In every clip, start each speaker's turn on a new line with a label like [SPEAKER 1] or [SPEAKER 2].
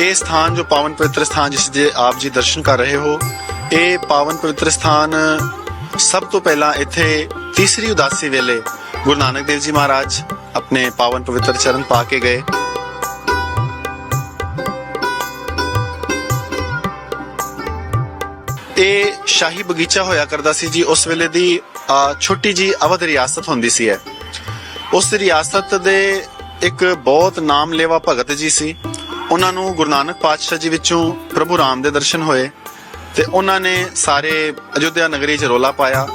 [SPEAKER 1] ਇਹ ਸਥਾਨ ਜੋ ਪਾਵਨ ਪਵਿੱਤਰ ਸਥਾਨ ਜਿਸ ਦੇ ਆਪ ਜੀ ਦਰਸ਼ਨ ਕਰ ਰਹੇ ਹੋ, ਇਹ ਪਾਵਨ ਪਵਿੱਤਰ ਸਥਾਨ ਸਭ ਤੋਂ ਪਹਿਲਾਂ ਇੱਥੇ ਤੀਸਰੀ ਉਦਾਸੀ ਵੇਲੇ ਗੁਰੂ ਨਾਨਕ ਦੇਵ ਜੀ ਮਹਾਰਾਜ ਆਪਣੇ ਪਾਵਨ ਪਵਿੱਤਰ ਚਰਨ ਪਾ ਕੇ ਗਏ। ਇਹ ਸ਼ਾਹੀ ਬਗੀਚਾ ਹੋਇਆ ਕਰਦਾ ਸੀ ਜੀ, ਉਸ ਵੇਲੇ ਦੀ ਛੋਟੀ ਜੀ ਅਵਧ ਰਿਆਸਤ ਹੁੰਦੀ ਸੀ ਹੈ ਉਸ ਰਿਆਸਤ ਦੇ ਇੱਕ ਬਹੁਤ ਨਾਮ ਲੇਵਾ ਭਗਤ ਜੀ ਸੀ। ਉਹਨਾਂ ਨੂੰ ਗੁਰੂ ਨਾਨਕ ਪਾਤਸ਼ਾਹ ਜੀ ਵਿੱਚੋਂ ਪ੍ਰਭੂ ਰਾਮ ਦੇ ਦਰਸ਼ਨ ਹੋਏ ਤੇ ਉਹਨਾਂ ਨੇ ਸਾਰੇ ਅਯੁੱਧਿਆ ਨਗਰੀ 'ਚ ਰੋਲਾ ਪਾਇਆ।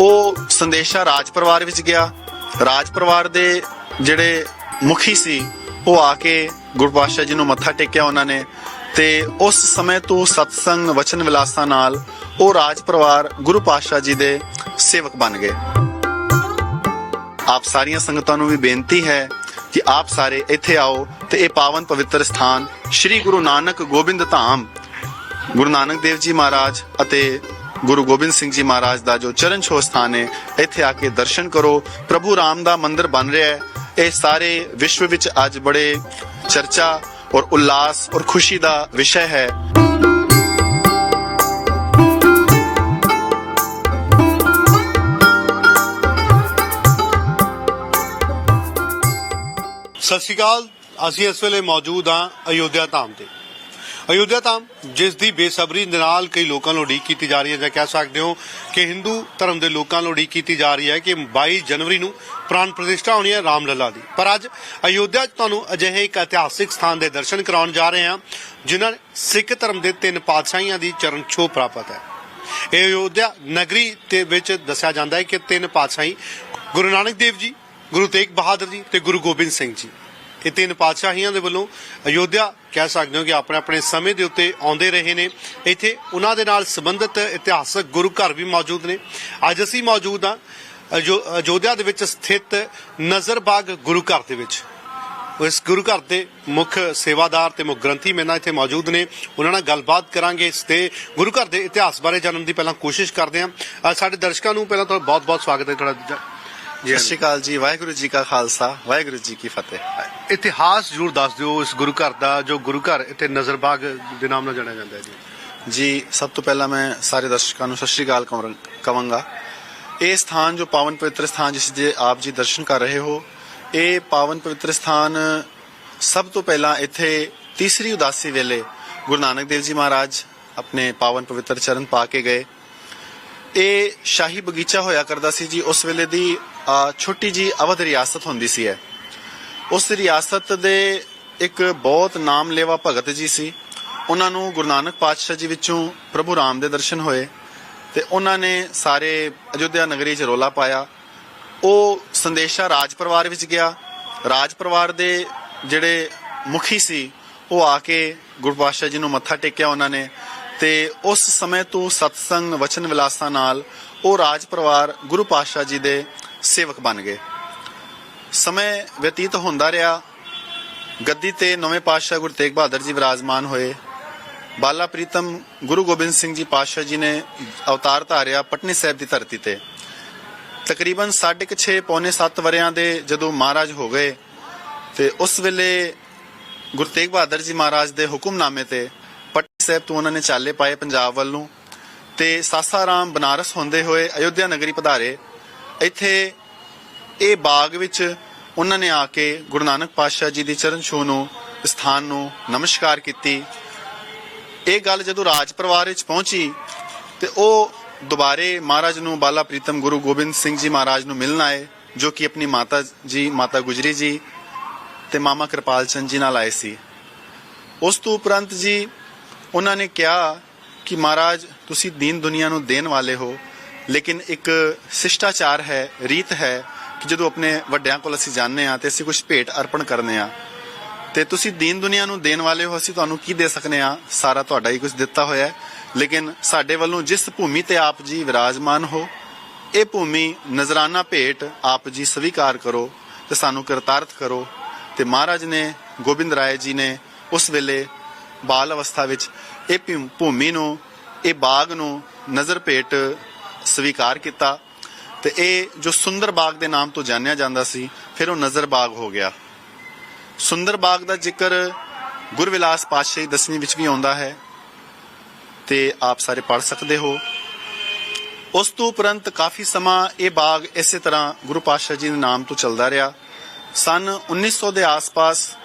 [SPEAKER 1] ਉਹ ਸੰਦੇਸ਼ਾ ਰਾਜ ਪਰਿਵਾਰ ਵਿੱਚ ਗਿਆ। ਰਾਜ ਪਰਿਵਾਰ ਦੇ ਜਿਹੜੇ ਮੁਖੀ ਸੀ, ਉਹ ਆ ਕੇ ਗੁਰੂ ਪਾਤਸ਼ਾਹ ਜੀ ਨੂੰ ਮੱਥਾ ਟੇਕਿਆ ਉਹਨਾਂ ਨੇ ਤੇ ਉਸ ਸਮੇਂ ਤੋਂ ਸਤਸੰਗ ਵਚਨ ਵਿਲਾਸਾਂ ਨਾਲ ਉਹ ਰਾਜ ਪਰਿਵਾਰ ਗੁਰੂ ਪਾਤਸ਼ਾਹ ਜੀ ਦੇ ਸੇਵਕ ਬਣ ਗਏ। ਆਪ ਸਾਰੀਆਂ ਸੰਗਤਾਂ ਨੂੰ ਵੀ ਬੇਨਤੀ ਹੈ ਕਿ ਆਪ ਸਾਰੇ ਇੱਥੇ ਆਓ ਤੇ ਇਹ ਪਾਵਨ ਪਵਿੱਤਰ ਸਥਾਨ ਸ੍ਰੀ ਗੁਰੂ ਨਾਨਕ ਗੋਬਿੰਦ ਧਾਮ, ਗੁਰੂ ਨਾਨਕ ਦੇਵ ਜੀ ਮਹਾਰਾਜ ਅਤੇ ਗੁਰੂ ਗੋਬਿੰਦ ਸਿੰਘ ਜੀ ਮਹਾਰਾਜ ਦਾ ਜੋ ਚਰਨ ਛੋਹ ਸਥਾਨ ਹੈ, ਇੱਥੇ ਆ ਕੇ ਦਰਸ਼ਨ ਕਰੋ। ਪ੍ਰਭੂ ਰਾਮ ਦਾ ਮੰਦਿਰ ਬਣ ਰਿਹਾ ਹੈ। ਇਹ ਸਾਰੇ ਵਿਸ਼ਵ ਵਿੱਚ ਅੱਜ ਬੜੇ ਚਰਚਾ ਔਰ ਉਲਾਸ ਔਰ ਖੁਸ਼ੀ ਦਾ ਵਿਸ਼ਾ ਹੈ।
[SPEAKER 2] ਸਤਿ ਸ਼੍ਰੀ ਅਕਾਲ। ਅਸੀਂ ਇਸ ਵੇਲੇ ਮੌਜੂਦ ਹਾਂ ਅਯੋਧਿਆ ਧਾਮ ਤੇ। ਅਯੋਧਿਆ ਧਾਮ, ਜਿਸ ਦੀ ਬੇਸਬਰੀ ਦੇ ਨਾਲ ਕਈ ਲੋਕਾਂ ਨੂੰ ਉਡੀਕ ਕੀਤੀ ਜਾ ਰਹੀ ਹੈ। ਜਾਂ ਕਹਿ ਸਕਦੇ ਹੋ ਕਿ ਹਿੰਦੂ ਧਰਮ ਦੇ ਲੋਕਾਂ ਨੂੰ ਉਡੀਕ ਕੀਤੀ ਜਾ ਰਹੀ ਹੈ ਕਿ 22 ਜਨਵਰੀ ਨੂੰ ਪ੍ਰਾਨ ਪ੍ਰਤਿਸ਼ਠਾ ਹੋਣੀ ਹੈ ਰਾਮ ਲੱਲਾ ਦੀ। ਪਰ ਅੱਜ ਅਯੋਧਿਆ 'ਚ ਤੁਹਾਨੂੰ ਅਜਿਹੇ ਇੱਕ ਇਤਿਹਾਸਿਕ ਸਥਾਨ ਦੇ ਦਰਸ਼ਨ ਕਰਾਉਣ ਜਾ ਰਹੇ ਹਾਂ, ਜਿਨ੍ਹਾਂ ਸਿੱਖ ਧਰਮ ਦੇ ਤਿੰਨ ਪਾਤਸ਼ਾਹੀਆਂ ਦੀ ਚਰਨ ਛੋਹ ਪ੍ਰਾਪਤ ਹੈ। ਇਹ ਅਯੋਧਿਆ ਨਗਰੀ ਦੇ ਵਿੱਚ ਦੱਸਿਆ ਜਾਂਦਾ ਹੈ ਕਿ ਤਿੰਨ ਪਾਤਸ਼ਾਹੀ ਗੁਰੂ ਨਾਨਕ ਦੇਵ ਜੀ ਗੁਰੂ ਤੇਗ ਬਹਾਦਰ ਜੀ ਤੇ ਗੁਰੂ ਗੋਬਿੰਦ ਸਿੰਘ ਜੀ। ਇਹ ਤਿੰਨ ਪਾਤਸ਼ਾਹੀਆਂ ਦੇ ਵੱਲੋਂ ਅਯੋਧਿਆ ਕਹਿ ਸਕਦੇ ਹੋ ਕਿ ਆਪਣੇ ਆਪਣੇ ਸਮੇਂ ਦੇ ਉੱਤੇ ਆਉਂਦੇ ਰਹੇ ਨੇ। ਇੱਥੇ ਉਹਨਾਂ ਦੇ ਨਾਲ ਸੰਬੰਧਿਤ ਇਤਿਹਾਸਕ ਗੁਰੂ ਘਰ ਵੀ ਮੌਜੂਦ ਨੇ। ਅੱਜ ਅਸੀਂ ਮੌਜੂਦ ਹਾਂ ਅਯੋ- ਅਯੋਧਿਆ ਦੇ ਵਿੱਚ ਸਥਿਤ ਨਜ਼ਰਬਾਗ ਗੁਰੂ ਘਰ ਦੇ ਵਿੱਚ। ਇਸ ਗੁਰੂ ਘਰ ਦੇ ਮੁੱਖ ਸੇਵਾਦਾਰ ਤੇ ਮੁੱਖ ਗ੍ਰੰਥੀ ਮੇਰੇ ਨਾਲ ਇੱਥੇ ਮੌਜੂਦ ਨੇ। ਉਹਨਾਂ ਨਾਲ ਗੱਲਬਾਤ ਕਰਾਂਗੇ ਇਸ ਤੇ ਗੁਰੂ ਘਰ ਦੇ ਇਤਿਹਾਸ ਬਾਰੇ ਜਾਣਨ ਦੀ ਪਹਿਲਾਂ ਕੋਸ਼ਿਸ਼ ਕਰਦੇ ਹਾਂ। ਸਾਡੇ ਦਰਸ਼ਕਾਂ ਨੂੰ ਪਹਿਲਾਂ ਤੁਹਾਡਾ ਬਹੁਤ-ਬਹੁਤ ਸਵਾਗਤ ਹੈ ਤੁਹਾਡਾ
[SPEAKER 1] ਸਤਿ ਸ਼੍ਰੀ ਅਕਾਲ ਜੀ ਵਾਹਿਗੁਰੂ ਜੀ ਕਾ ਖਾਲਸਾ ਵਾਹਿਗੁਰੂ ਜੀ ਕੀ ਫਤਿਹ।
[SPEAKER 2] ਇਤਿਹਾਸ ਜ਼ਰੂਰ ਦੱਸ ਦਿਓ ਇਸ ਗੁਰੂ ਘਰ ਦਾ ਜੋ ਗੁਰੂ ਘਰ ਇੱਥੇ ਨਜ਼ਰਬਾਗ ਦੇ ਨਾਮ ਨਾਲ ਜਾਣਿਆ ਜਾਂਦਾ ਹੈ ਜੀ।
[SPEAKER 1] ਜੀ ਸਭ ਤੋਂ ਪਹਿਲਾਂ ਮੈਂ ਸਾਰੇ ਦਰਸ਼ਕਾਂ ਨੂੰ ਸਤਿ ਸ਼੍ਰੀ ਅਕਾਲ ਕਵਾਂਗਾ। ਇਹ ਸਥਾਨ ਜੋ ਪਾਵਨ ਪਵਿੱਤਰ ਸਥਾਨ ਜਿਸ ਦੇ ਆਪ ਜੀ ਦਰਸ਼ਨ ਕਰ ਰਹੇ ਹੋ ਇਹ ਪਾਵਨ ਪਵਿੱਤਰ ਸਥਾਨ ਸਭ ਤੋਂ ਪਹਿਲਾਂ ਇੱਥੇ ਤੀਸਰੀ ਉਦਾਸੀ ਵੇਲੇ ਗੁਰੂ ਨਾਨਕ ਦੇਵ ਜੀ ਮਹਾਰਾਜ ਆਪਣੇ ਪਾਵਨ ਪਵਿੱਤਰ ਚਰਨ ਪਾ ਕੇ ਗਏ। ਇਹ ਸ਼ਾਹੀ ਬਗੀਚਾ ਹੋਇਆ ਕਰਦਾ ਸੀ ਜੀ, ਉਸ ਵੇਲੇ ਦੀ ਛੋਟੀ ਜੀ ਅਵਧ ਰਿਆਸਤ ਹੁੰਦੀ ਸੀ ਹੈ ਉਸ ਰਿਆਸਤ ਦੇ ਇੱਕ ਬਹੁਤ ਨਾਮ ਲੇਵਾ ਭਗਤ ਜੀ ਸੀ। ਉਹਨਾਂ ਨੂੰ ਗੁਰੂ ਨਾਨਕ ਪਾਤਸ਼ਾਹ ਜੀ ਵਿੱਚੋਂ ਪ੍ਰਭੂ ਰਾਮ ਦੇ ਦਰਸ਼ਨ ਹੋਏ ਤੇ ਉਹਨਾਂ ਨੇ ਸਾਰੇ ਅਯੁੱਧਿਆ ਨਗਰੀ 'ਚ ਰੋਲਾ ਪਾਇਆ। ਉਹ ਸੰਦੇਸ਼ਾ ਰਾਜ ਪਰਿਵਾਰ ਵਿੱਚ ਗਿਆ। ਰਾਜ ਪਰਿਵਾਰ ਦੇ ਜਿਹੜੇ ਮੁਖੀ ਸੀ, ਉਹ ਆ ਕੇ ਗੁਰੂ ਪਾਤਸ਼ਾਹ ਜੀ ਨੂੰ ਮੱਥਾ ਟੇਕਿਆ ਉਹਨਾਂ ਨੇ। ਤੇ ਉਸ ਸਮੇਂ ਤੋਂ ਸਤਸੰਗ ਵਚਨ ਵਿਲਾਸਾਂ ਨਾਲ ਉਹ ਰਾਜ ਪਰਿਵਾਰ ਗੁਰੂ ਪਾਤਸ਼ਾਹ ਜੀ ਦੇ ਸੇਵਕ ਬਣ ਗਏ। ਸਮੇਂ ਬਤੀਤ ਹੁੰਦਾ ਰਿਹਾ। ਗੱਦੀ ਤੇ ਨਵੇਂ ਪਾਤਸ਼ਾਹ ਗੁਰੂ ਤੇਗ ਬਹਾਦਰ ਜੀ ਵਿਰਾਜਮਾਨ ਹੋਏ। ਬਾਲਾ ਪ੍ਰੀਤਮ ਗੁਰੂ ਗੋਬਿੰਦ ਸਿੰਘ ਜੀ ਪਾਤਸ਼ਾਹ ਜੀ ਨੇ ਅਵਤਾਰ ਧਾਰਿਆ ਪਟਨੀ ਸਾਹਿਬ ਦੀ ਧਰਤੀ ਤੇ। ਤਕਰੀਬਨ 6.5 ਪੌਣੇ 7 ਵਰਿਆਂ ਦੇ ਜਦੋਂ ਮਹਾਰਾਜ ਹੋ ਗਏ ਤੇ ਉਸ ਵੇਲੇ ਗੁਰੂ ਤੇਗ ਬਹਾਦਰ ਜੀ ਮਹਾਰਾਜ ਦੇ ਹੁਕਮਨਾਮੇ ਤੇ ਸਾਹਿਬ, ਤੋਂ ਉਹਨਾਂ ਨੇ ਚਾਲੇ ਪਾਏ ਪੰਜਾਬ ਵੱਲ ਨੂੰ ਤੇ ਸਾਸਾਰਾਮ ਬਨਾਰਸ ਹੁੰਦੇ ਹੋਏ ਅਯੁੱਧਿਆ ਨਗਰੀ ਪਧਾਰੇ, ਇੱਥੇ ਇਹ ਬਾਗ ਵਿੱਚ ਉਹਨਾਂ ਨੇ ਆ ਕੇ ਗੁਰੂ ਨਾਨਕ ਪਾਤਸ਼ਾਹ ਜੀ ਦੀ ਚਰਨ ਛੂਹ ਨੂੰ, ਸਥਾਨ ਨੂੰ ਨਮਸਕਾਰ ਕੀਤੀ। ਇਹ ਗੱਲ ਜਦੋਂ ਰਾਜ ਪਰਿਵਾਰ ਵਿੱਚ ਪਹੁੰਚੀ ਤੇ ਉਹ ਦੁਬਾਰੇ ਮਹਾਰਾਜ ਨੂੰ ਬਾਲਾ ਪ੍ਰੀਤਮ ਗੁਰੂ ਗੋਬਿੰਦ ਸਿੰਘ ਜੀ ਮਹਾਰਾਜ ਨੂੰ ਮਿਲਣ ਆਏ, ਜੋ ਕਿ ਆਪਣੀ ਮਾਤਾ ਜੀ, ਮਾਤਾ ਗੁਜਰੀ ਜੀ ਤੇ ਮਾਮਾ ਕਿਰਪਾਲ ਚੰਦ ਜੀ ਨਾਲ ਆਏ ਸੀ। ਉਸ ਤੋਂ ਉਪਰੰਤ ਜੀ ਉਹਨਾਂ ਨੇ ਕਿਹਾ ਕਿ ਮਹਾਰਾਜ, ਤੁਸੀਂ ਦੀਨ ਦੁਨੀਆ ਨੂੰ ਦੇਣ ਵਾਲੇ ਹੋ, ਲੇਕਿਨ ਇੱਕ ਸਿਸ਼ਟਾਚਾਰ ਹੈ, ਰੀਤ ਹੈ ਕਿ ਜਦੋਂ ਆਪਣੇ ਵੱਡਿਆਂ ਕੋਲ ਅਸੀਂ ਜਾਂਦੇ ਆ ਤੇ ਅਸੀਂ ਕੁਝ ਭੇਟ ਅਰਪਣ ਕਰਨੇ ਆ ਤੇ ਤੁਸੀਂ ਦੀਨ ਦੁਨੀਆ ਨੂੰ ਦੇਣ ਵਾਲੇ ਹੋ, ਅਸੀਂ ਤੁਹਾਨੂੰ ਕੀ ਦੇ ਸਕਨੇ ਆ ਸਾਰਾ ਤੁਹਾਡਾ ਹੀ ਕੁਝ ਦਿੱਤਾ ਹੋਇਆ ਹੈ। ਲੇਕਿਨ ਸਾਡੇ ਵੱਲੋਂ ਜਿਸ ਭੂਮੀ ਤੇ ਆਪ ਜੀ ਵਿਰਾਜਮਾਨ ਹੋ, ਇਹ ਭੂਮੀ ਨਜ਼ਰਾਨਾ ਭੇਟ ਆਪ ਜੀ ਸਵੀਕਾਰ ਕਰੋ ਤੇ ਸਾਨੂੰ ਕਰਤਾਰਥ ਕਰੋ। ਤੇ ਮਹਾਰਾਜ ਨੇ, ਗੋਬਿੰਦ ਰਾਏ ਜੀ ਨੇ ਉਸ ਵੇਲੇ ਬਾਲ ਅਵਸਥਾ ਵਿੱਚ ਇਹ ਭੂ- ਭੂਮੀ ਨੂੰ, ਇਹ ਬਾਗ ਨੂੰ ਨਜ਼ਰ ਭੇਟ ਸਵੀਕਾਰ ਕੀਤਾ ਤੇ ਇਹ ਜੋ ਸੁੰਦਰ ਬਾਗ ਦੇ ਨਾਮ ਤੋਂ ਜਾਣਿਆ ਜਾਂਦਾ ਸੀ, ਫਿਰ ਉਹ ਨਜ਼ਰ ਬਾਗ ਹੋ ਗਿਆ। ਸੁੰਦਰ ਬਾਗ ਦਾ ਜ਼ਿਕਰ ਗੁਰਵਿਲਾਸ ਪਾਤਸ਼ਾਹੀ ਦਸਵੀਂ ਵਿੱਚ ਵੀ ਆਉਂਦਾ ਹੈ ਤੇ ਆਪ ਸਾਰੇ ਪੜ ਸਕਦੇ ਹੋ। ਉਸ ਤੋਂ ਉਪਰੰਤ ਕਾਫੀ ਸਮਾਂ ਇਹ ਬਾਗ ਇਸੇ ਤਰ੍ਹਾਂ ਗੁਰੂ ਪਾਤਸ਼ਾਹ ਜੀ ਦੇ ਨਾਮ ਤੋਂ ਚੱਲਦਾ ਰਿਹਾ। ਸਨ 1900 ਦੇ ਆਸ-ਪਾਸ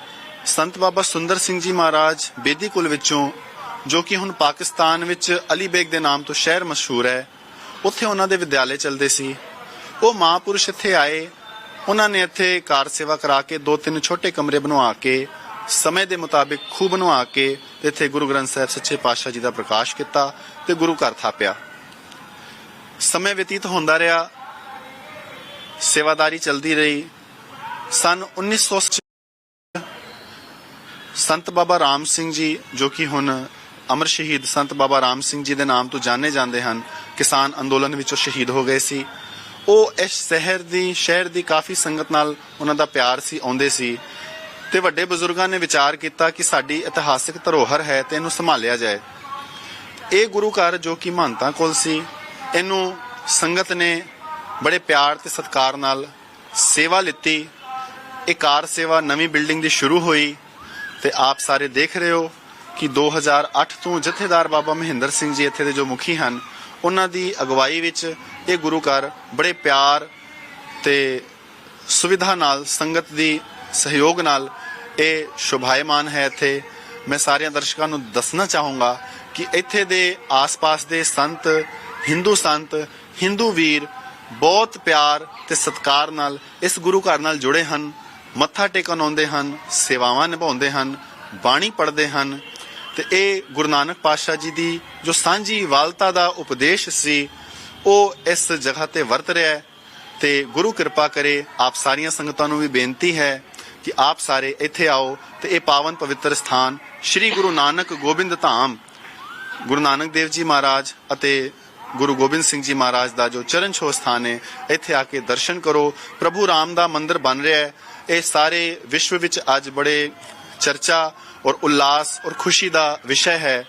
[SPEAKER 1] ਸੰਤ ਬਾਬਾ ਸੁੰਦਰ ਸਿੰਘ ਜੀ ਮਹਾਰਾਜ ਬੇਦੀ ਕੁਲ ਵਿੱਚੋਂ, ਜੋ ਕਿ ਹੁਣ ਪਾਕਿਸਤਾਨ ਵਿੱਚ ਅਲੀ ਬੇਗ ਦੇ ਨਾਮ ਤੋਂ ਸ਼ਹਿਰ ਮਸ਼ਹੂਰ ਹੈ, ਉੱਥੇ ਉਹਨਾਂ ਦੇ ਵਿਦਿਆਲੇ ਚੱਲਦੇ ਸੀ। ਉਹ ਮਹਾਂਪੁਰਸ਼ ਇੱਥੇ ਆਏ। ਉਹਨਾਂ ਨੇ ਇੱਥੇ ਕਾਰ ਸੇਵਾ ਕਰਾ ਕੇ ਦੋ ਤਿੰਨ ਛੋਟੇ ਕਮਰੇ ਬਣਵਾ ਕੇ, ਸਮੇਂ ਦੇ ਮੁਤਾਬਿਕ ਖੂਹ ਬਣਵਾ ਕੇ ਤੇ ਇੱਥੇ ਗੁਰੂ ਗ੍ਰੰਥ ਸਾਹਿਬ ਸੱਚੇ ਪਾਤਸ਼ਾਹ ਜੀ ਦਾ ਪ੍ਰਕਾਸ਼ ਕੀਤਾ ਤੇ ਗੁਰੂ ਘਰ ਥਾਪਿਆ। ਸਮੇਂ ਬਤੀਤ ਹੁੰਦਾ ਰਿਹਾ। ਸੇਵਾਦਾਰੀ ਚਲਦੀ ਰਹੀ। ਸਨ 1900 'ਚ ਸੰਤ ਬਾਬਾ ਰਾਮ ਸਿੰਘ ਜੀ, ਜੋ ਕਿ ਹੁਣ ਅਮਰ ਸ਼ਹੀਦ ਸੰਤ ਬਾਬਾ ਰਾਮ ਸਿੰਘ ਜੀ ਦੇ ਨਾਮ ਤੋਂ ਜਾਣੇ ਜਾਂਦੇ ਹਨ, ਕਿਸਾਨ ਅੰਦੋਲਨ ਵਿੱਚੋਂ ਸ਼ਹੀਦ ਹੋ ਗਏ ਸੀ। ਉਹ ਇਸ ਸ਼ਹਿਰ ਦੀ ਸ਼ਹਿਰ ਦੀ ਕਾਫੀ ਸੰਗਤ ਨਾਲ ਉਹਨਾਂ ਦਾ ਪਿਆਰ ਸੀ, ਆਉਂਦੇ ਸੀ। ਤੇ ਵੱਡੇ ਬਜ਼ੁਰਗਾਂ ਨੇ ਵਿਚਾਰ ਕੀਤਾ ਕਿ ਸਾਡੀ ਇਤਿਹਾਸਿਕ ਧਰੋਹਰ ਹੈ ਤੇ ਇਹਨੂੰ ਸੰਭਾਲਿਆ ਜਾਏ। ਇਹ ਗੁਰੂ ਘਰ ਜੋ ਕਿ ਮਹੰਤਾਂ ਕੋਲ ਸੀ, ਇਹਨੂੰ ਸੰਗਤ ਨੇ ਬੜੇ ਪਿਆਰ ਤੇ ਸਤਿਕਾਰ ਨਾਲ ਸੇਵਾ ਲਿੱਤੀ। ਇਹ ਕਾਰ ਸੇਵਾ ਨਵੀਂ ਬਿਲਡਿੰਗ ਦੀ ਸ਼ੁਰੂ ਹੋਈ। ਤੇ ਆਪ ਸਾਰੇ ਦੇਖ ਰਹੇ ਹੋ ਕਿ 2008 ਤੋਂ ਜਥੇਦਾਰ ਬਾਬਾ ਮਹਿੰਦਰ ਸਿੰਘ ਜੀ ਇੱਥੇ ਦੇ ਜੋ ਮੁਖੀ ਹਨ, ਉਹਨਾਂ ਦੀ ਅਗਵਾਈ ਵਿੱਚ ਇਹ ਗੁਰੂ ਘਰ ਬੜੇ ਪਿਆਰ ਤੇ ਸੁਵਿਧਾ ਨਾਲ, ਸੰਗਤ ਦੀ ਸਹਿਯੋਗ ਨਾਲ ਇਹ ਸ਼ੋਭਾਇਮਾਨ ਹੈ ਇੱਥੇ। ਮੈਂ ਸਾਰਿਆਂ ਦਰਸ਼ਕਾਂ ਨੂੰ ਦੱਸਣਾ ਚਾਹੂੰਗਾ ਕਿ ਇੱਥੇ ਦੇ ਆਸ-ਪਾਸ ਦੇ ਸੰਤ ਹਿੰਦੂ ਸੰਤ ਹਿੰਦੂ ਵੀਰ ਬਹੁਤ ਪਿਆਰ ਤੇ ਸਤਿਕਾਰ ਨਾਲ ਇਸ ਗੁਰੂ ਘਰ ਨਾਲ ਜੁੜੇ ਹਨ। ਮੱਥਾ ਟੇਕਣ ਆਉਂਦੇ ਹਨ, ਸੇਵਾਵਾਂ ਨਿਭਾਉਂਦੇ ਹਨ, ਬਾਣੀ ਪੜ੍ਹਦੇ ਹਨ। ਤੇ ਇਹ ਗੁਰੂ ਨਾਨਕ ਪਾਤਸ਼ਾਹ ਜੀ ਦੀ ਜੋ ਸਾਂਝੀ ਵਾਲਤਾ ਦਾ ਉਪਦੇਸ਼ ਸੀ, ਉਹ ਇਸ ਜਗ੍ਹਾ ਤੇ ਵਰਤ ਰਿਹਾ ਹੈ। ਤੇ ਗੁਰੂ ਕਿਰਪਾ ਕਰੇ ਆਪ ਸਾਰੀਆਂ ਸੰਗਤਾਂ ਨੂੰ ਵੀ ਬੇਨਤੀ ਹੈ ਕਿ ਆਪ ਸਾਰੇ ਇੱਥੇ ਆਓ ਤੇ ਇਹ ਪਾਵਨ ਪਵਿੱਤਰ ਸਥਾਨ ਸ੍ਰੀ ਗੁਰੂ ਨਾਨਕ ਗੋਬਿੰਦ ਧਾਮ, ਗੁਰੂ ਨਾਨਕ ਦੇਵ ਜੀ ਮਹਾਰਾਜ ਅਤੇ ਗੁਰੂ ਗੋਬਿੰਦ ਸਿੰਘ ਜੀ ਮਹਾਰਾਜ ਦਾ ਜੋ ਚਰਨ ਛੋਹ ਸਥਾਨ ਹੈ, ਇੱਥੇ ਆ ਕੇ ਦਰਸ਼ਨ ਕਰੋ। ਪ੍ਰਭੂ ਰਾਮ ਦਾ ਮੰਦਰ ਬਣ ਰਿਹਾ ਹੈ। ਇਹ ਸਾਰੇ ਵਿਸ਼ਵ ਵਿੱਚ ਅੱਜ ਬੜੇ ਚਰਚਾ ਔਰ ਉल्लास ਔਰ ਖੁਸ਼ੀ ਦਾ ਵਿਸ਼ਾ ਹੈ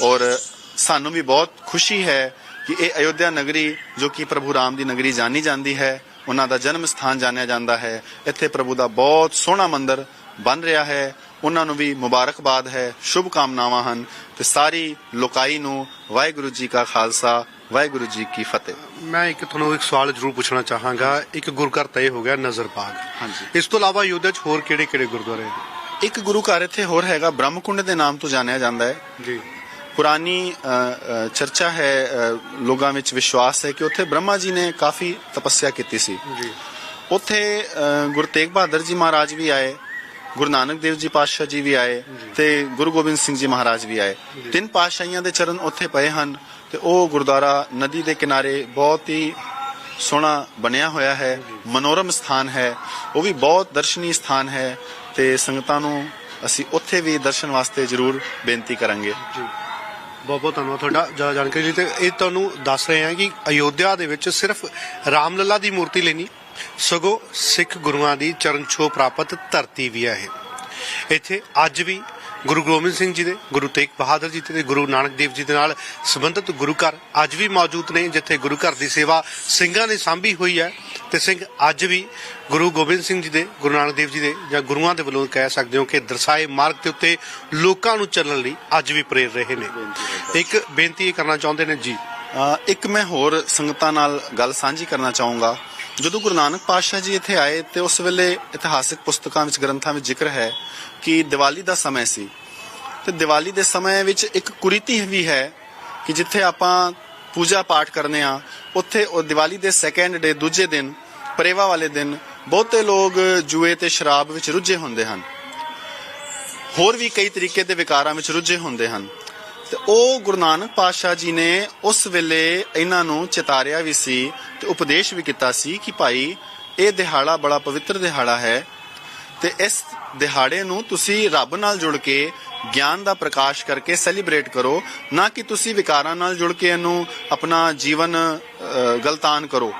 [SPEAKER 1] ਔਰ ਸਾਨੂੰ ਵੀ ਬਹੁਤ ਖੁਸ਼ੀ ਹੈ ਕਿ ਇਹ ਅਯੋਧਿਆ ਨਗਰੀ ਜੋ ਕਿ ਪ੍ਰਭੂ ਰਾਮ ਦੀ ਨਗਰੀ ਜਾਣੀ ਜਾਂਦੀ ਹੈ, ਉਹਨਾਂ ਦਾ ਜਨਮ ਸਥਾਨ ਜਾਣਿਆ ਜਾਂਦਾ ਹੈ। ਇੱਥੇ ਪ੍ਰਭੂ ਦਾ ਬਹੁਤ ਸੋਹਣਾ ਮੰਦਰ ਬਣ ਰਿਹਾ ਹੈ ਉਹਨਾਂ ਨੂੰ ਵੀ ਮੁਬਾਰਕਬਾਦ ਹੈ ਸ਼ੁਭ ਕਾਮਨਾਵਾਂ ਹਨ ਤੇ ਸਾਰੀ ਲੋਕਾਈ ਨੂੰ ਵਾਹਿਗੁਰੂ ਜੀ ਕਾ ਖਾਲਸਾ ਵਾਹਿਗੁਰੂ ਜੀ ਕੀ ਫਤਿਹ।
[SPEAKER 2] ਮੈਂ ਇੱਕ ਤੁਹਾਨੂੰ ਇੱਕ ਸਵਾਲ ਜ਼ਰੂਰ ਪੁੱਛਣਾ ਚਾਹਾਂਗਾ। ਇੱਕ ਗੁਰਘਰ ਤय ਹੋ ਗਿਆ ਨਜ਼ਰ ਬਾਗ
[SPEAKER 1] ਹਾਂਜੀ।
[SPEAKER 2] ਇਸ ਤੋਂ ਇਲਾਵਾ ਯੋਧਾ 'ਚ ਹੋਰ ਕਿਹੜੇ ਕਿਹੜੇ ਗੁਰਦੁਆਰੇ
[SPEAKER 1] ਇੱਕ ਗੁਰੂ ਘਰ ਇੱਥੇ ਹੋਰ ਹੈਗਾ ਬ੍ਰਹਮਕੁੰਡ ਦੇ ਨਾਮ ਤੋਂ ਜਾਣਿਆ ਜਾਂਦਾ ਹੈ।
[SPEAKER 2] ਜੀ।
[SPEAKER 1] ਪੁਰਾਣੀ ਚਰਚਾ ਹੈ ਲੋਕਾਂ ਵਿੱਚ ਵਿਸ਼ਵਾਸ ਹੈ ਕਿ ਉੱਥੇ ਬ੍ਰਹਮਾ ਜੀ ਨੇ ਕਾਫੀ ਤਪੱਸਿਆ ਕੀਤੀ ਸੀ।
[SPEAKER 2] ਜੀ।
[SPEAKER 1] ਉੱਥੇ ਗੁਰੂ ਤੇਗ ਬਹਾਦਰ ਜੀ ਮਹਾਰਾਜ ਵੀ ਆਏ। ਗੁਰੂ ਨਾਨਕ ਦੇਵ ਜੀ ਪਾਤਸ਼ਾਹ ਜੀ ਵੀ ਆਏ ਤੇ ਗੁਰੂ ਗੋਬਿੰਦ ਸਿੰਘ ਜੀ ਮਹਾਰਾਜ ਵੀ ਆਏ। ਤਿੰਨ ਪਾਤਸ਼ਾਹੀਆਂ ਦੇ ਚਰਨ ਉੱਥੇ ਪਏ ਹਨ ਤੇ ਉਹ ਗੁਰਦੁਆਰਾ ਨਦੀ ਦੇ ਕਿਨਾਰੇ ਬਹੁਤ ਹੀ ਸੋਹਣਾ ਬਣਿਆ ਹੋਇਆ ਹੈ ਮਨੋਰਮ ਸਥਾਨ ਹੈ ਉਹ ਵੀ ਬਹੁਤ ਦਰਸ਼ਨੀ ਸਥਾਨ ਹੈ ਤੇ ਸੰਗਤਾਂ ਨੂੰ ਅਸੀਂ ਉੱਥੇ ਵੀ ਦਰਸ਼ਨ ਵਾਸਤੇ ਜ਼ਰੂਰ ਬੇਨਤੀ ਕਰਾਂਗੇ।
[SPEAKER 2] ਜੀ। ਬਹੁਤ ਬਹੁਤ ਧੰਨਵਾਦ ਤੁਹਾਡਾ ਜ਼ਿਆਦਾ ਜਾਣਕਾਰੀ ਲਈ ਤੇ ਇਹ ਤੁਹਾਨੂੰ ਦੱਸ ਰਹੇ ਹਾਂ ਕਿ ਅਯੋਧਿਆ ਦੇ ਵਿੱਚ ਸਿਰਫ ਰਾਮਲਲਾ ਦੀ ਮੂਰਤੀ ਲੈਣੀ ਸਗੋਂ ਸਿੱਖ ਗੁਰੂਆਂ ਦੀ ਚਰਨ ਛੋਹ ਪ੍ਰਾਪਤ ਧਰਤੀ ਵੀ ਹੈ ਇਹ। ਇੱਥੇ ਅੱਜ ਵੀ ਗੁਰੂ ਗੋਬਿੰਦ ਸਿੰਘ ਜੀ ਦੇ, ਗੁਰੂ ਤੇਗ ਬਹਾਦਰ ਜੀ ਤੇ ਗੁਰੂ ਨਾਨਕ ਦੇਵ ਜੀ ਦੇ ਨਾਲ ਸੰਬੰਧਿਤ ਗੁਰੂ ਘਰ ਅੱਜ ਵੀ ਮੌਜੂਦ ਨੇ, ਜਿੱਥੇ ਗੁਰੂ ਘਰ ਦੀ ਸੇਵਾ ਸਿੰਘਾਂ ਨੇ ਸਾਂਭੀ ਹੋਈ ਹੈ ਤੇ ਸਿੰਘ ਅੱਜ ਵੀ ਗੁਰੂ ਗੋਬਿੰਦ ਸਿੰਘ ਜੀ ਦੇ, ਗੁਰੂ ਨਾਨਕ ਦੇਵ ਜੀ ਦੇ ਜਾਂ ਗੁਰੂਆਂ ਦੇ ਵੱਲੋਂ ਕਹਿ ਸਕਦੇ ਹੋ ਕਿ ਦਰਸਾਏ ਮਾਰਗ ਦੇ ਉੱਤੇ ਲੋਕਾਂ ਨੂੰ ਚੱਲਣ ਲਈ ਅੱਜ ਵੀ ਪ੍ਰੇਰ ਰਹੇ ਨੇ। ਇੱਕ ਬੇਨਤੀ ਇਹ ਕਰਨਾ ਚਾਹੁੰਦੇ ਨੇ ਜੀ।
[SPEAKER 1] ਇੱਕ ਮੈਂ ਹੋਰ ਸੰਗਤਾਂ ਨਾਲ ਗੱਲ ਸਾਂਝੀ ਕਰਨਾ ਚਾਹੂੰਗਾ। ਜਦੋਂ ਗੁਰੂ ਨਾਨਕ ਪਾਤਸ਼ਾਹ ਜੀ ਇੱਥੇ ਆਏ ਤੇ ਉਸ ਵੇਲੇ ਇਤਿਹਾਸਿਕ ਪੁਸਤਕਾਂ ਵਿੱਚ ਗ੍ਰੰਥਾਂ ਵਿੱਚ ਜ਼ਿਕਰ ਹੈ ਕਿ ਦੀਵਾਲੀ ਦਾ ਸਮੇਂ ਸੀ। ਤੇ ਦੀਵਾਲੀ ਦੇ ਸਮੇਂ ਵਿੱਚ ਇੱਕ ਕੁਰੀਤੀ ਵੀ ਹੈ ਕਿ ਜਿੱਥੇ ਆਪਾਂ ਪੂਜਾ ਪਾਠ ਕਰਨੇ ਆ, ਉੱਥੇ ਉਹ ਦੀਵਾਲੀ ਦੇ ਸੈਕੰਡ ਡੇ ਦੂਜੇ ਦਿਨ, ਪਰੇਵਾ ਵਾਲੇ ਦਿਨ ਬਹੁਤੇ ਲੋਕ ਜੂਏ ਤੇ ਸ਼ਰਾਬ ਵਿੱਚ ਰੁੱਝੇ ਹੁੰਦੇ ਹਨ। ਹੋਰ ਵੀ ਕਈ ਤਰੀਕੇ ਦੇ ਵਿਕਾਰਾਂ ਵਿੱਚ ਰੁੱਝੇ ਹੁੰਦੇ ਹਨ। ਤੇ ਉਹ ਗੁਰੂ ਨਾਨਕ ਪਾਤਸ਼ਾਹ ਜੀ ਨੇ ਉਸ ਵੇਲੇ ਇਹਨਾਂ ਨੂੰ ਚਿਤਾਰਿਆ ਵੀ ਸੀ ਤੇ ਉਪਦੇਸ਼ ਵੀ ਕੀਤਾ ਸੀ ਕਿ ਭਾਈ, ਇਹ ਦਿਹਾੜਾ ਬੜਾ ਪਵਿੱਤਰ ਦਿਹਾੜਾ ਹੈ ਤੇ ਇਸ ਦਿਹਾੜੇ ਨੂੰ ਤੁਸੀਂ ਰੱਬ ਨਾਲ ਜੁੜ ਕੇ ਗਿਆਨ ਦਾ ਪ੍ਰਕਾਸ਼ ਕਰਕੇ ਸੈਲੀਬ੍ਰੇਟ ਕਰੋ, ਨਾ ਕਿ ਤੁਸੀਂ ਵਿਕਾਰਾਂ ਨਾਲ ਜੁੜ ਕੇ ਇਹਨੂੰ ਆਪਣਾ ਜੀਵਨ ਗਲਤਾਨ ਕਰੋ।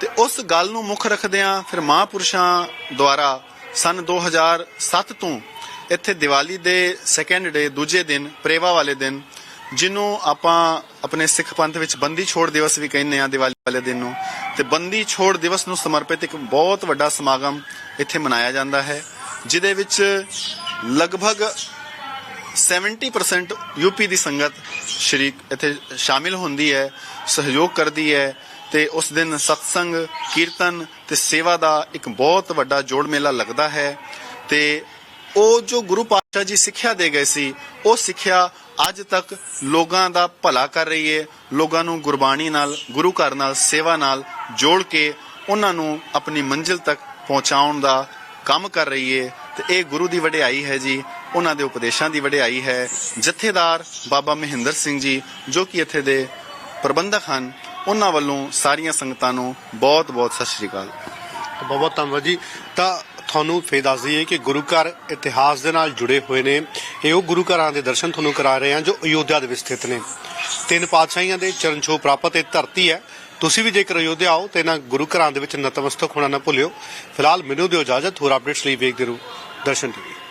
[SPEAKER 1] ਤੇ ਉਸ ਗੱਲ ਨੂੰ ਮੁੱਖ ਰੱਖਦਿਆਂ ਫਿਰ ਮਹਾਂਪੁਰਸ਼ਾਂ ਦੁਆਰਾ ਸਨ 2007 ਤੋਂ ਇੱਥੇ ਦੀਵਾਲੀ ਦੇ ਸੈਕੰਡ ਡੇ ਦੂਜੇ ਦਿਨ, ਪ੍ਰੇਵਾ ਵਾਲੇ ਦਿਨ, ਜਿਹਨੂੰ ਆਪਾਂ ਆਪਣੇ ਸਿੱਖ ਪੰਥ ਵਿੱਚ ਬੰਦੀ ਛੋੜ ਦਿਵਸ ਵੀ ਕਹਿੰਦੇ ਆ ਦੀਵਾਲੀ ਵਾਲੇ ਦਿਨ ਨੂੰ। ਤੇ ਬੰਦੀ ਛੋੜ ਦਿਵਸ ਨੂੰ ਸਮਰਪਿਤ ਇੱਕ ਬਹੁਤ ਵੱਡਾ ਸਮਾਗਮ ਇੱਥੇ ਮਨਾਇਆ ਜਾਂਦਾ ਹੈ, ਜਿਹਦੇ ਵਿੱਚ ਲਗਭਗ 70% ਯੂਪੀ ਦੀ ਸੰਗਤ ਸ਼ਰੀਕ ਇੱਥੇ ਸ਼ਾਮਿਲ ਹੁੰਦੀ ਹੈ, ਸਹਿਯੋਗ ਕਰਦੀ ਹੈ ਤੇ ਉਸ ਦਿਨ ਸਤਸੰਗ, ਕੀਰਤਨ ਤੇ ਸੇਵਾ ਦਾ ਇੱਕ ਬਹੁਤ ਵੱਡਾ ਜੋੜ ਮੇਲਾ ਲੱਗਦਾ ਹੈ। ਤੇ ਉਹ ਜੋ ਗੁਰੂ ਪਾਤਸ਼ਾਹ ਜੀ ਸਿੱਖਿਆ ਦੇ ਗਏ ਸੀ, ਉਹ ਸਿੱਖਿਆ ਅੱਜ ਤੱਕ ਲੋਕਾਂ ਦਾ ਭਲਾ ਕਰ ਰਹੀ ਹੈ ਲੋਕਾਂ ਨੂੰ ਗੁਰਬਾਣੀ ਨਾਲ, ਗੁਰੂ ਘਰ ਨਾਲ, ਸੇਵਾ ਨਾਲ ਜੋੜ ਕੇ ਉਹਨਾਂ ਨੂੰ ਆਪਣੀ ਮੰਜ਼ਿਲ ਤੱਕ ਪਹੁੰਚਾਉਣ ਦਾ ਕੰਮ ਕਰ ਰਹੀ ਹੈ ਤੇ ਇਹ ਗੁਰੂ ਦੀ ਵਡਿਆਈ ਹੈ ਜੀ, ਉਹਨਾਂ ਦੇ ਉਪਦੇਸ਼ਾਂ ਦੀ ਵਡਿਆਈ ਹੈ। ਜਥੇਦਾਰ ਬਾਬਾ ਮਹਿੰਦਰ ਸਿੰਘ ਜੀ, ਜੋ ਕਿ ਇੱਥੇ ਦੇ ਪ੍ਰਬੰਧਕ ਹਨ, ਉਹਨਾਂ ਵੱਲੋਂ ਸਾਰੀਆਂ ਸੰਗਤਾਂ ਨੂੰ ਬਹੁਤ ਬਹੁਤ ਸਤਿ ਸ਼੍ਰੀ ਅਕਾਲ।
[SPEAKER 2] ਬਹੁਤ ਬਹੁਤ ਧੰਨਵਾਦ ਜੀ। ਤਾਂ ਤੁਹਾਨੂੰ ਫੇਰ ਦੱਸ ਦਈਏ ਕਿ ਗੁਰੂ ਘਰ ਇਤਿਹਾਸ ਦੇ ਨਾਲ ਜੁੜੇ ਹੋਏ ਨੇ। ਇਹ ਉਹ ਗੁਰੂ ਘਰਾਂ ਦੇ ਦਰਸ਼ਨ ਤੁਹਾਨੂੰ ਕਰਾ ਰਹੇ ਹਾਂ ਜੋ ਅਯੋਧਿਆ ਦੇ ਵਿੱਚ ਸਥਿਤ ਨੇ। ਤਿੰਨ ਪਾਤਸ਼ਾਹੀਆਂ ਦੇ ਚਰਨ ਛੋਹ ਪ੍ਰਾਪਤ ਇਹ ਧਰਤੀ ਹੈ। ਤੁਸੀਂ ਵੀ ਜੇਕਰ ਅਯੋਧਿਆ ਆਓ ਤੇ ਇਹਨਾਂ ਗੁਰੂ ਘਰਾਂ ਦੇ ਵਿੱਚ ਨਤਮਸਤਕ ਹੋਣਾ ਨਾ ਭੁੱਲਿਓ। ਫਿਲਹਾਲ ਮੈਨੂੰ ਦਿਓ ਇਜਾਜ਼ਤ, ਹੋਰ ਅਪਡੇਟਸ ਲਈ ਵੇਖਦੇ ਰਹੋ ਦਰਸ਼ਨ ਟੀਵੀ।